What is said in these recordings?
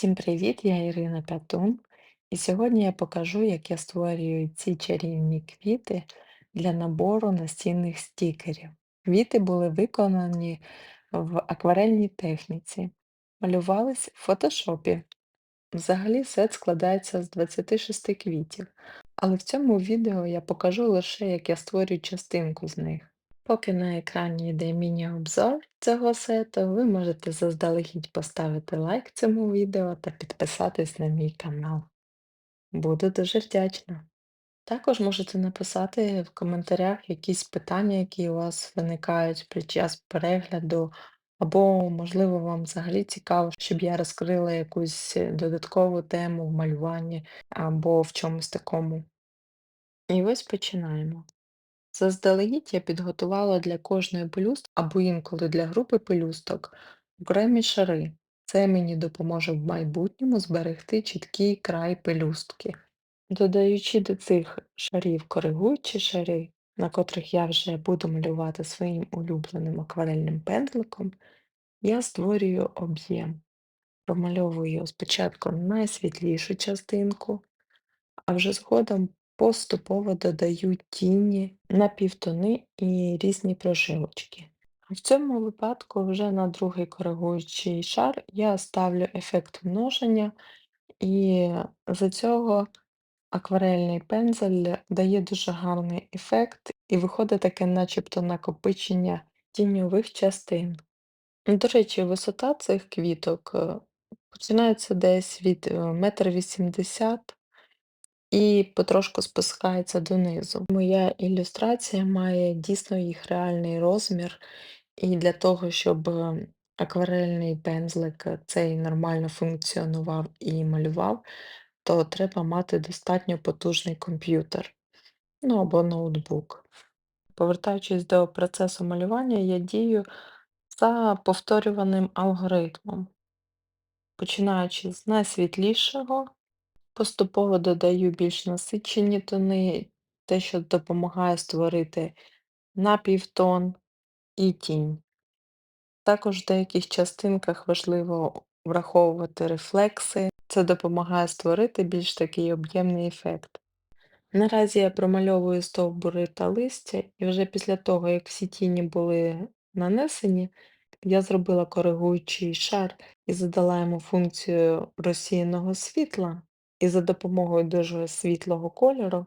Всім привіт! Я Ірина Пятун, і сьогодні я покажу, як я створюю ці чарівні квіти для набору настінних стікерів. Квіти були виконані в акварельній техніці, малювались в фотошопі. Взагалі сет складається з 26 квітів, але в цьому відео я покажу лише, як я створюю частинку з них. Поки на екрані йде міні-обзор цього сету, ви можете заздалегідь поставити лайк цьому відео та підписатись на мій канал. Буду дуже вдячна. Також можете написати в коментарях якісь питання, які у вас виникають під час перегляду, або, можливо, вам взагалі цікаво, щоб я розкрила якусь додаткову тему в малюванні або в чомусь такому. І ось починаємо. Заздалегідь я підготувала для кожної пелюстки або інколи для групи пелюсток окремі шари. Це мені допоможе в майбутньому зберегти чіткий край пелюстки. Додаючи до цих шарів коригуючі шари, на котрих я вже буду малювати своїм улюбленим акварельним пензликом, я створюю об'єм. Промальовую спочатку найсвітлішу частинку, а вже згодом поступово додаю тіні на півтони і різні прожилочки. В цьому випадку вже на другий коригуючий шар я ставлю ефект множення, і за цього акварельний пензель дає дуже гарний ефект, і виходить таке начебто накопичення тіньових частин. До речі, висота цих квіток е, починається десь від е, метр вісімдесят і потрошку спускається донизу. Моя ілюстрація має дійсно їх реальний розмір, і для того, щоб е, акварельний пензлик е, цей нормально функціонував і малював, то треба мати достатньо потужний комп'ютер, ну або ноутбук. Повертаючись до процесу малювання, я дію за повторюваним алгоритмом, починаючи з найсвітлішого. Поступово додаю більш насичені тони, те, що допомагає створити напівтон і тінь. Також в деяких частинках важливо враховувати рефлекси, це допомагає створити більш такий об'ємний ефект. Наразі я промальовую стовбури та листя, і вже після того, як всі тіні були нанесені, я зробила коригуючий шар і задала йому функцію розсіяного світла, і за допомогою дуже світлого кольору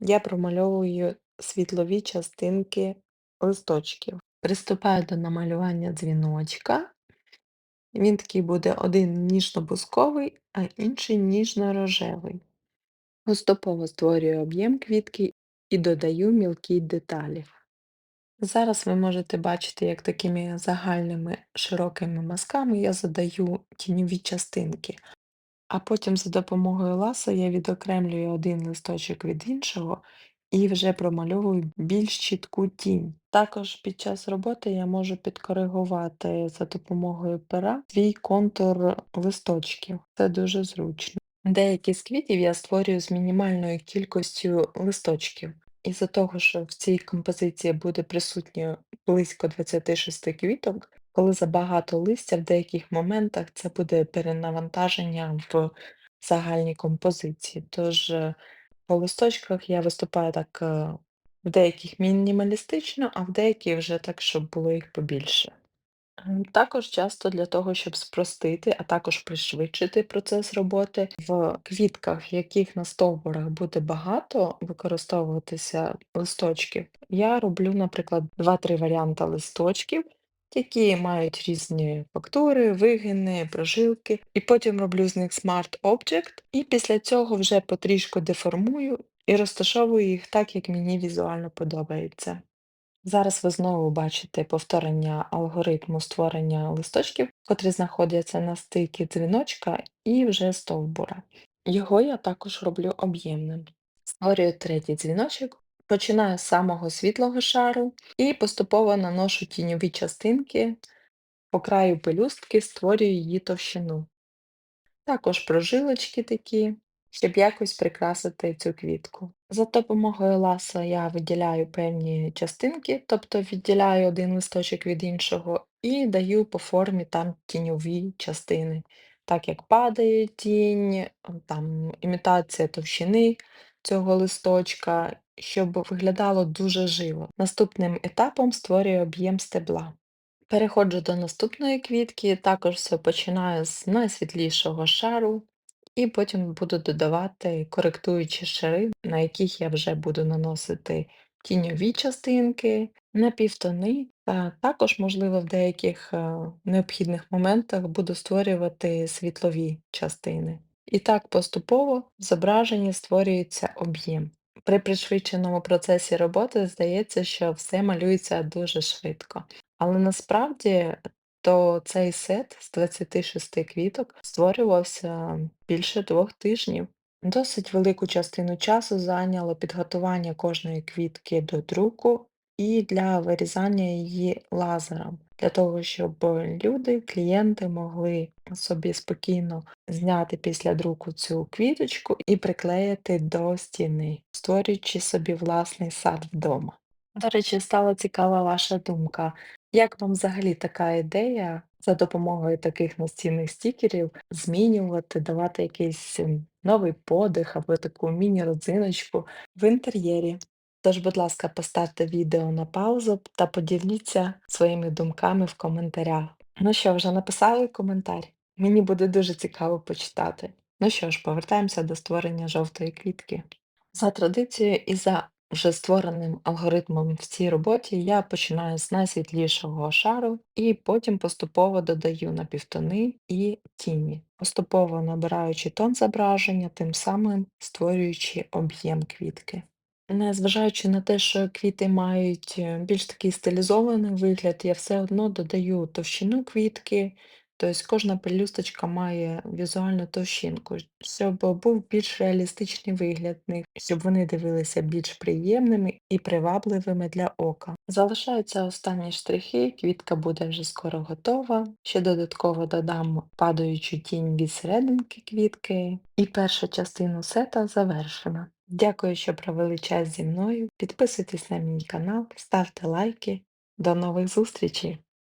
я промальовую світлові частинки листочків. Приступаю до намалювання дзвіночка. Він такий буде один ніжно-бусковий, а інший ніжно-рожевий. Поступово створюю об'єм квітки і додаю мілкі деталі. Зараз ви можете бачити, як такими загальними широкими мазками я задаю тіньові частинки, а потім за допомогою ласа я відокремлюю один листочок від іншого і вже промальовую більш чітку тінь. Також під час роботи я можу підкоригувати за допомогою пера свій контур листочків. Це дуже зручно. Деякі з квітів я створюю з мінімальною кількістю листочків. Із-за того, що в цій композиції буде присутньо близько 26 квіток, коли забагато листя, в деяких моментах це буде перенавантаження в загальній композиції. Тож е, по листочках я виступаю так е, в деяких мінімалістично, а в деяких вже так, щоб було їх побільше. Також часто для того, щоб спростити, а також пришвидшити процес роботи, в квітках, яких на стовбурах буде багато використовуватися листочків, я роблю, наприклад, два-три варіанти листочків, які мають різні фактури, вигини, прожилки, і потім роблю з них Smart Object, і після цього вже потрішку деформую і розташовую їх так, як мені візуально подобається. Зараз ви знову бачите повторення алгоритму створення листочків, котрі знаходяться на стикі дзвіночка і вже стовбура. Його я також роблю об'ємним. Створюю третій дзвіночок, починаю з самого світлого шару і поступово наношу тіньові частинки по краю пелюстки, створюю її товщину. Також прожилочки такі, щоб якось прикрасити цю квітку. За допомогою ласа я виділяю певні частинки, тобто відділяю один листочок від іншого і даю по формі там тіньові частини. так як падає тінь, там імітація товщини цього листочка, щоб виглядало дуже живо. Наступним етапом створюю об'єм стебла. Переходжу до наступної квітки, також все починаю з найсвітлішого шару, і потім буду додавати коректуючі шари, на яких я вже буду наносити тіньові частинки, напівтони, та також, можливо, в деяких е, необхідних моментах буду створювати світлові частини. І так поступово в зображенні створюється об'єм. При пришвидшеному процесі роботи здається, що все малюється дуже швидко. Але насправді то цей сет з 26 квіток створювався більше двох тижнів. Досить велику частину часу зайняло підготування кожної квітки до друку і для вирізання її лазером, для того, щоб люди, клієнти могли собі спокійно зняти після друку цю квіточку і приклеїти до стіни, створюючи собі власний сад вдома. До речі, стала цікава ваша думка. Як вам взагалі така ідея за допомогою таких настінних стікерів змінювати, давати якийсь ем, новий подих або таку міні-родзиночку в інтер'єрі? Тож, будь ласка, поставте відео на паузу та поділіться своїми думками в коментарях. Ну що, вже написали коментар? Мені буде дуже цікаво почитати. Ну що ж, повертаємося до створення жовтої квітки. За традицією і за вже створеним алгоритмом в цій роботі я починаю з найсвітлішого шару і потім поступово додаю напівтони і тіні, поступово набираючи тон зображення, тим самим створюючи об'єм квітки. Незважаючи на те, що квіти мають е, більш такий стилізований вигляд, я все одно додаю товщину квітки, тобто кожна пелюсточка має візуальну товщинку, щоб був більш реалістичний вигляд них, щоб вони дивилися більш приємними і привабливими для ока. Залишаються останні штрихи, квітка буде вже скоро готова. Ще додатково додам падаючу тінь від серединки квітки, і перша частина сета завершена. Дякую, що провели час зі мною. Підписуйтесь на мій канал, ставте лайки. До нових зустрічей!